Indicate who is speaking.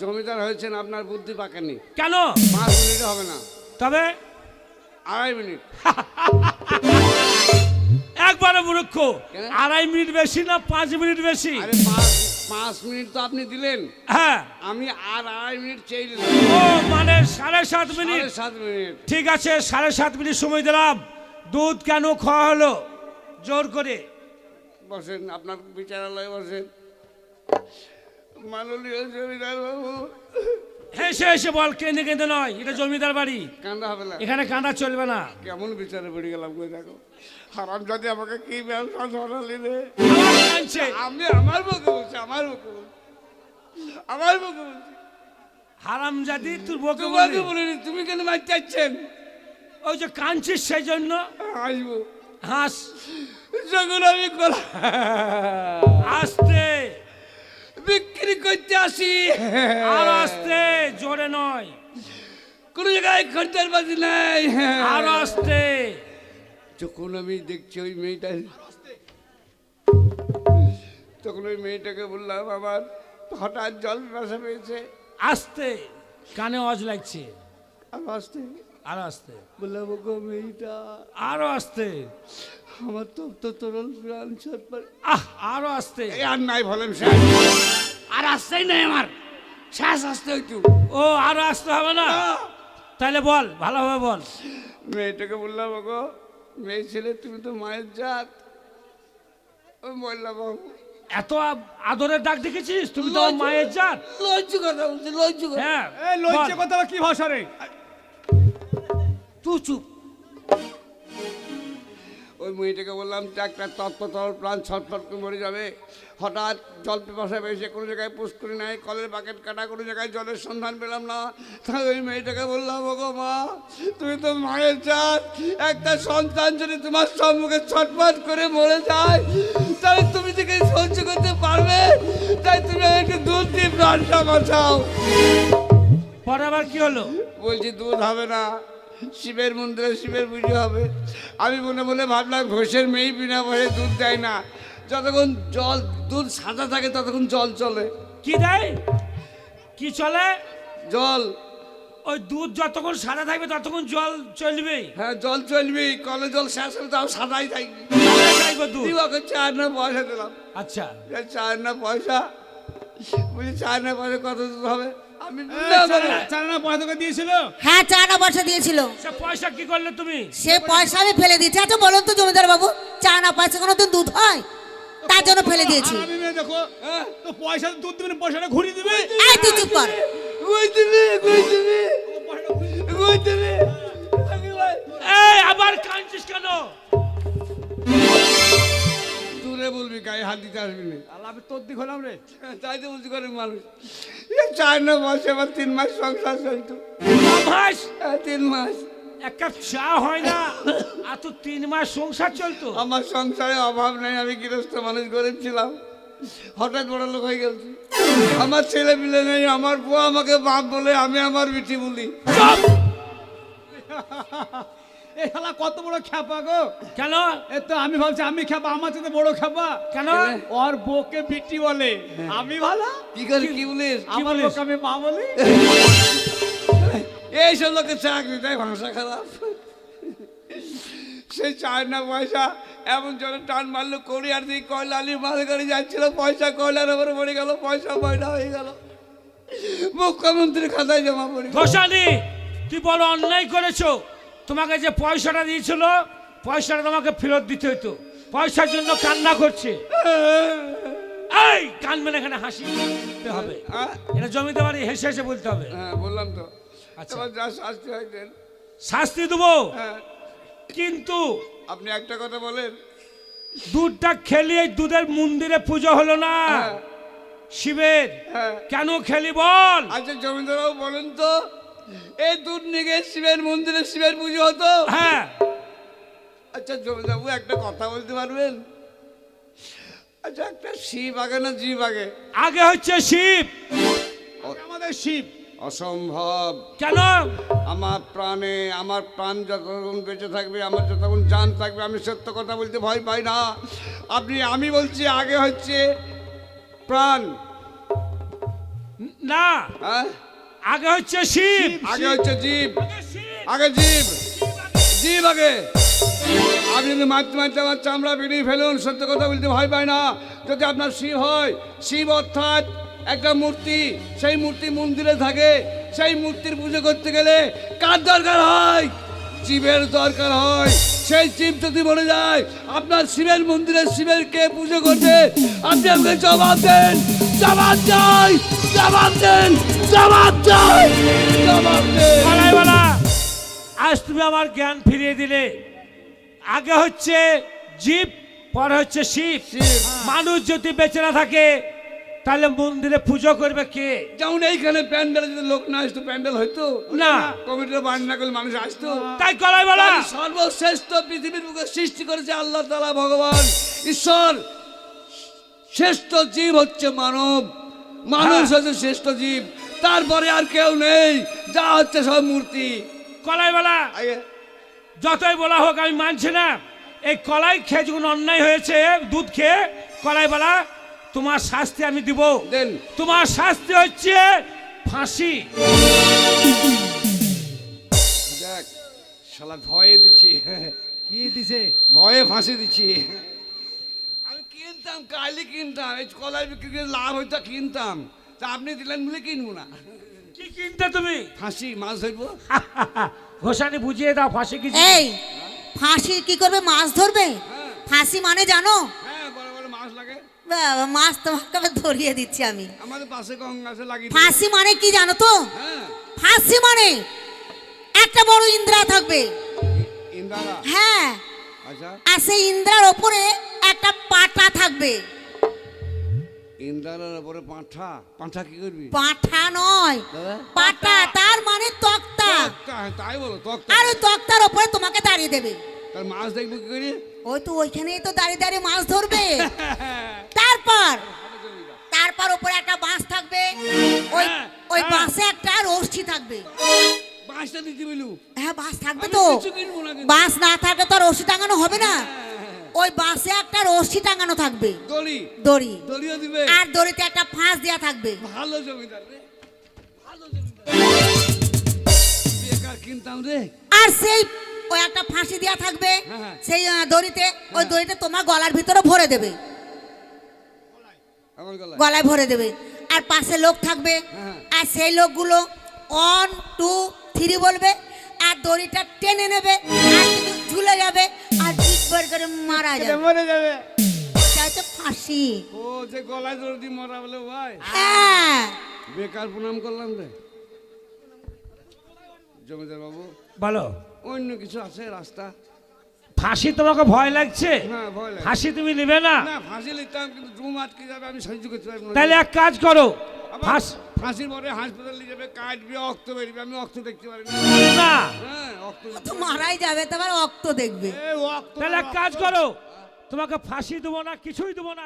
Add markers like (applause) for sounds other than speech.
Speaker 1: জমিদার হয়েছেন আপনার বুদ্ধি পাকেনি
Speaker 2: কেন?
Speaker 1: পাঁচ মিনিট হবে না।
Speaker 2: তবে?
Speaker 1: আড়াই মিনিট। (laughs)
Speaker 2: একবারে মূর্খ। আড়াই মিনিট বেশি না পাঁচ মিনিট বেশি?
Speaker 1: আরে পাঁচ পাঁচ মিনিট তো আপনি দিলেন।
Speaker 2: হ্যাঁ।
Speaker 1: আমি আর আড়াই মিনিট চেয়ে দিলাম
Speaker 2: ও মানে সাড়ে সাত মিনিট।
Speaker 1: সাত মিনিট।
Speaker 2: ঠিক আছে সাড়ে সাত মিনিট সময় দিলাম। দুধ কেন খাওয়া হলো? জোর করে।
Speaker 1: বসেন আপনার বিচারালয়ে বসেন। মাননীয় জমিদার বাবু।
Speaker 2: হেসে হেসে বল কেঁদে কেঁদে নয় এটা জমিদার বাড়ি।
Speaker 1: কান্দা হবে না।
Speaker 2: এখানে কাঁদা চলবে না।
Speaker 1: কেমন বিচারে পড়ে গেলাম কই দেখো। হারাম যদি আমাকে কি ব্যবসা ধরালি রে? আমি আমার মুখে বলছি আমার মুখে আমার মুখে বলছি।
Speaker 2: হারামজাদি তোর বকে বলবি
Speaker 1: বলিনি তুমি কেন মার চাচ্ছেন
Speaker 2: ওই যে কাঁদছিস সেই জন্য
Speaker 1: আসব
Speaker 2: হাস।
Speaker 1: যখন আমি
Speaker 2: আস্তে
Speaker 1: বিক্রি করতে আসি। (laughs)
Speaker 2: আর আস্তে জোরে নয়।
Speaker 1: কোনো জায়গায় খরচার বাজি নাই।
Speaker 2: আর আস্তে।
Speaker 1: যখন আমি দেখছি ওই মেয়েটা তখন ওই মেয়েটাকে বললাম আমার হঠাৎ জল বাসা পেয়েছে।
Speaker 2: আস্তে। কানে অজ লাগছে।
Speaker 1: আর আসতে?
Speaker 2: আর আস্তে।
Speaker 1: বললাম গো মেয়েটা
Speaker 2: আরও আস্তে।
Speaker 1: আমার তো তো তরল প্রাণ
Speaker 2: আহ আরও আস্তে।
Speaker 1: আর নাই বলেন স্যার আর আসতেই নাই আমার। শ্বাস আসতে হইতু।
Speaker 2: ও আরও আসতে হবে না? তাহলে বল ভালোভাবে বল।
Speaker 1: মেয়েটাকে বললাম গো মেয়ে ছেলে তুমি তো মায়ের জাত। বললাম বাবু।
Speaker 2: এত আদরের ডাক দেখেছিস? তুমি তো মায়ের জাত।
Speaker 1: লজ্জু কথা বলছি লজ্জু কথা।
Speaker 2: হ্যাঁ
Speaker 3: লজ্জা। কথা কি ভাষা রে?
Speaker 1: তুই চুপ। ওই মেয়েটাকে বললাম যে একটা তত্ত্বতর প্রাণ ছটফট করে মরে যাবে। হঠাৎ জল পেপাসা পেয়েছে কোনো জায়গায় পুষ করে নাই কলের বাকেট কাটা কোনো জায়গায় জলের সন্ধান পেলাম না। তাই ওই মেয়েটাকে বললাম ও গো মা তুমি তো মায়ের চাঁদ একটা সন্তান যদি তোমার সম্মুখে ছটফট করে মরে যায় তাহলে তুমি থেকে সহ্য করতে পারবে? তাই তুমি একটু দুধ দিয়ে প্রাণটা বাঁচাও।
Speaker 2: পরে আবার কি হলো?
Speaker 1: বলছি দুধ হবে না। শিবের মন্দিরে শিবের পুজো হবে। আমি মনে মনে ভাবলাম ঘোষের মেয়ে বিনা পয়সা দুধ দেয় না। যতক্ষণ জল দুধ সাদা থাকে ততক্ষণ জল চলে।
Speaker 2: কি দেয়? কি চলে?
Speaker 1: জল।
Speaker 2: ওই দুধ যতক্ষণ সাদা থাকবে ততক্ষণ জল চলবে
Speaker 1: হ্যাঁ জল চলবি কলে জল শেষ হবে তাও সাদাই থাকবি। চার না পয়সা দিলাম।
Speaker 2: আচ্ছা।
Speaker 1: চার না পয়সা বলছি চার না পয়সা কত দুধ হবে? আমি
Speaker 3: চারানা পয়সা তোকে দিয়েছিল?
Speaker 4: হ্যাঁ চা পয়সা দিয়েছিল।
Speaker 2: সে পয়সা কি করলে তুমি?
Speaker 4: সে পয়সা আমি ফেলে দিয়েছি। আচ্ছা বলুন তো জমিদার বাবু চা পয়সা কোনো দুধ হয়? তার জন্য ফেলে দিয়েছি।
Speaker 3: আমি দেখো
Speaker 1: হ্যাঁ
Speaker 3: তো পয়সা দুধ দিবেন পয়সাটা ঘুরিয়ে দিবে?
Speaker 4: এই তুই চুপ কর।
Speaker 1: কই দিবি কই দিবি
Speaker 3: পয়সাটা ঘুরিয়ে দিবে।
Speaker 1: কই দিবি।
Speaker 2: এই আবার কাঁদছিস কেন?
Speaker 1: বলবি গায়ে হাত দিতে আসবি না।
Speaker 3: আল্লাহ আমি তোর দিক হলাম রে।
Speaker 1: তাই তো বলছি করে মানুষ। চার না মাসে আবার তিন মাস সংসার চলতো।
Speaker 2: মাস?
Speaker 1: তিন মাস।
Speaker 2: এক কাপ চা হয় না? আর তো তিন মাস সংসার চলতো?
Speaker 1: আমার সংসারে অভাব নেই আমি গৃহস্থ মানুষ গরিব ছিলাম। হঠাৎ বড় লোক হয়ে গেছি আমার ছেলে মিলে নেই আমার বউ আমাকে বাপ বলে আমি আমার বিটি বলি।
Speaker 3: এই শালা কত বড় খ্যাপা গো।
Speaker 2: কেন?
Speaker 3: এ তো আমি ভাবছি আমি খ্যাপা আমার সাথে বড় খ্যাপা।
Speaker 2: কেন?
Speaker 3: ওর বউকে বিটি বলে। আমি ভালো?
Speaker 1: কি করে কি বলিস?
Speaker 3: আমার? লোক আমি মা বলি?
Speaker 1: এইসব লোকের চাকরি তাই ভাষা খারাপ। সেই চায় না পয়সা। এমন জলে টান মারলো কোরিয়ার দিকে কয়লা আলির মাল গাড়ি যাচ্ছিল পয়সা কয়লার উপরে পড়ে গেল পয়সা ময়না হয়ে গেল। মুখ্যমন্ত্রী খাতায় জমা পড়ে।
Speaker 2: ঘোষালি তুই বড় অন্যায় করেছ? তোমাকে যে পয়সাটা দিয়েছিল পয়সাটা তোমাকে ফেরত দিতে হতো পয়সার জন্য কান্না করছে। এই কানবে না এখানে হাসি। হবে।
Speaker 1: হ্যাঁ?
Speaker 2: এটা জমিতে বাড়ি হেসে হেসে বলতে হবে।
Speaker 1: হ্যাঁ বললাম তো।
Speaker 2: আচ্ছা।
Speaker 1: শাস্তি হয় দেন।
Speaker 2: শাস্তি দেবো?
Speaker 1: হ্যাঁ।
Speaker 2: কিন্তু
Speaker 1: আপনি একটা কথা বলেন।
Speaker 2: দুধটা খেলি এই দুধের মন্দিরে পুজো হলো না।
Speaker 1: হ্যাঁ,
Speaker 2: শিবের। কেন খেলি বল?
Speaker 1: আচ্ছা জমিদারবাবু বলেন তো। এই দুধ শিবের মন্দিরে শিবের পুজো হতো?
Speaker 2: হ্যাঁ।
Speaker 1: আচ্ছা জমিদারবাবু একটা কথা বলতে পারবেন? আচ্ছা একটা শিব আগে না জীব আগে?
Speaker 2: আগে হচ্ছে শিব।
Speaker 3: আমাদের শিব।
Speaker 1: অসম্ভব।
Speaker 2: কেন?
Speaker 1: আমার প্রাণে আমার প্রাণ যতক্ষণ বেঁচে থাকবে আমার যতক্ষণ জান থাকবে আমি সত্য কথা বলতে ভয় পাই না। আপনি আমি বলছি আগে হচ্ছে প্রাণ।
Speaker 2: না।
Speaker 1: হ্যাঁ?
Speaker 2: আগে হচ্ছে শিব।
Speaker 1: আগে হচ্ছে জীব।
Speaker 2: আগে
Speaker 1: জীব। জীব আগে। আপনি যদি মারতে মারতে আমার চামড়া বেরিয়ে ফেলুন সত্য কথা বলতে ভয় পায় না। যদি আপনার শিব হয় শিব অর্থাৎ একটা মূর্তি সেই মূর্তি মন্দিরে থাকে। সেই মূর্তির পুজো করতে গেলে কার দরকার হয়? জীবের দরকার হয়। সেই জীব যদি মরে যায় আপনার শিবের মন্দিরে শিবের কে পুজো করবে? আপনি আমাকে জবাব দেন। চাই দেন চাই দেন।
Speaker 2: আজ তুমি আমার জ্ঞান ফিরিয়ে দিলে। আগে হচ্ছে জীব পরে হচ্ছে শিব। মানুষ যদি বেঁচে না থাকে তাহলে মন্দিরে পুজো করবে কে?
Speaker 1: যেমন এইখানে প্যান্ডেল যদি লোক না আসতো প্যান্ডেল হয়তো
Speaker 2: না।
Speaker 1: কমিটির বান্না করলে মানুষ আসতো?
Speaker 2: তাই কলাইওয়ালা
Speaker 1: তাই সর্বশ্রেষ্ঠ পৃথিবীর বুকে সৃষ্টি করেছে আল্লাহ তালা ভগবান। ঈশ্বর শ্রেষ্ঠ জীব হচ্ছে মানব। মানুষ
Speaker 2: হ্যাঁ।
Speaker 1: হচ্ছে শ্রেষ্ঠ জীব। তারপরে আর কেউ নেই। যা হচ্ছে সব মূর্তি।
Speaker 2: কলাইওয়ালা
Speaker 1: আগে।
Speaker 2: যতই বলা হোক আমি মানছি না। এই কলাই খেয়ে যখন অন্যায় হয়েছে দুধ খেয়ে কলাইওয়ালা তোমার শাস্তি আমি দিব।
Speaker 1: দেন।
Speaker 2: তোমার শাস্তি হচ্ছে ফাঁসি।
Speaker 1: দেখ শালা ভয়ে দিছি।
Speaker 3: কি দিছে?
Speaker 1: ভয়ে ফাঁসি দিচ্ছি আমি কিনতাম কালি কিনতাম এই কলাই বিক্রি করে লাভ হইতো কিনতাম। তা আপনি দিলেন বলে কিনবো না।
Speaker 2: কি কিনতে তুমি?
Speaker 1: ফাঁসি মাছ ধরবো। (laughs)
Speaker 2: ঘোষানি বুঝিয়ে দাও ফাঁসি কি
Speaker 4: এই ফাঁসি কি করবে? মাছ ধরবে?
Speaker 1: হ্যাঁ।
Speaker 4: ফাঁসি মানে জানো?
Speaker 1: হ্যাঁ বড় বড় মাছ লাগে।
Speaker 4: বাবা, মাছ তোমাকে ধরিয়ে দিচ্ছি আমি।
Speaker 1: আমাদের পাশে গঙ্গা আছে লাগিয়ে
Speaker 4: ফাঁসি মানে কি জানো তো?
Speaker 1: হ্যাঁ।
Speaker 4: ফাঁসি মানে একটা বড় ইন্দ্রা থাকবে।
Speaker 1: ইন্দারা
Speaker 4: হ্যাঁ।
Speaker 1: আচ্ছা।
Speaker 4: আর সেই ইন্দ্রার ওপরে একটা পাটা থাকবে।
Speaker 1: ইন্দারার উপরে পাঁঠা? পাঁঠা কি করবি?
Speaker 4: পাঠা নয়? পাটা তার মানে তক্তা।
Speaker 1: হ্যাঁ, তাই বলো তক্তা।
Speaker 4: আর ওই তক্তার ওপরে তোমাকে দাঁড়িয়ে দেবে।
Speaker 1: তার মাছ দেখব কি করি?
Speaker 4: ওই তো ওইখানেই তো দাঁড়িয়ে দাঁড়িয়ে মাছ ধরবে। (laughs) তারপর তারপর উপরে একটা বাঁশ থাকবে। ওই
Speaker 2: হ্যাঁ,
Speaker 4: ওই
Speaker 2: হ্যাঁ।
Speaker 4: বাঁশে একটা রশি থাকবে।
Speaker 1: মাছটা দিতে বলু
Speaker 4: হ্যাঁ বাঁশ থাকবে তো।
Speaker 1: না
Speaker 4: বাঁশ না থাকলে তো আর রশি টাঙানো হবে না। ওই বাঁশে একটা রশি টাঙানো থাকবে।
Speaker 1: দড়ি।
Speaker 4: দড়ি।
Speaker 1: দড়িও দিবে?
Speaker 4: আর দড়িতে একটা ফাঁস দেওয়া থাকবে।
Speaker 1: ভালো জমিদার রে। ভালো জমিদার। বেকার কিনতাম রে।
Speaker 4: আর সেই ওই একটা ফাঁসি দেওয়া থাকবে
Speaker 1: হ্যাঁ, হ্যাঁ।
Speaker 4: সেই দড়িতে ওই দড়িতে তোমার গলার ভিতরে ভরে দেবে।
Speaker 1: গলায়।
Speaker 4: ভরে দেবে। আর পাশে লোক থাকবে।
Speaker 1: হ্যাঁ।
Speaker 4: আর সেই লোকগুলো ওয়ান টু থ্রি বলবে। আর দড়িটা টেনে নেবে। আর ঝুলে যাবে। আর করে মারা যাবে।
Speaker 3: মরে যাবে।
Speaker 4: হচ্ছে ফাঁসি।
Speaker 1: ও যে গলায় দিয়ে মরা বলে ভাই।
Speaker 4: হ্যাঁ।
Speaker 1: বেকার প্রণাম করলাম রে। জমিদার বাবু
Speaker 2: বলো।
Speaker 1: অন্য কিছু আছে রাস্তা?
Speaker 2: ফাঁসি তোমাকে ভয় লাগছে?
Speaker 1: হ্যাঁ
Speaker 2: ফাঁসি তুমি নেবে না?
Speaker 1: না ফাঁসি লিখতাম কিন্তু ডুম আটকে যাবে আমি সহ্য করতে পারব
Speaker 2: তাহলে এক কাজ করো। ফাঁস
Speaker 1: ফাঁসির পরে হাসপাতাল নিয়ে যাবে কাটবে অক্ত বেরবে আমি অক্ত দেখতে পারি না। হ্যাঁ অক্ত
Speaker 4: তো মারাই যাবে তোমার রক্ত দেখবে।
Speaker 2: তাহলে এক কাজ করো তোমাকে ফাঁসি দেবো না কিছুই দেবো না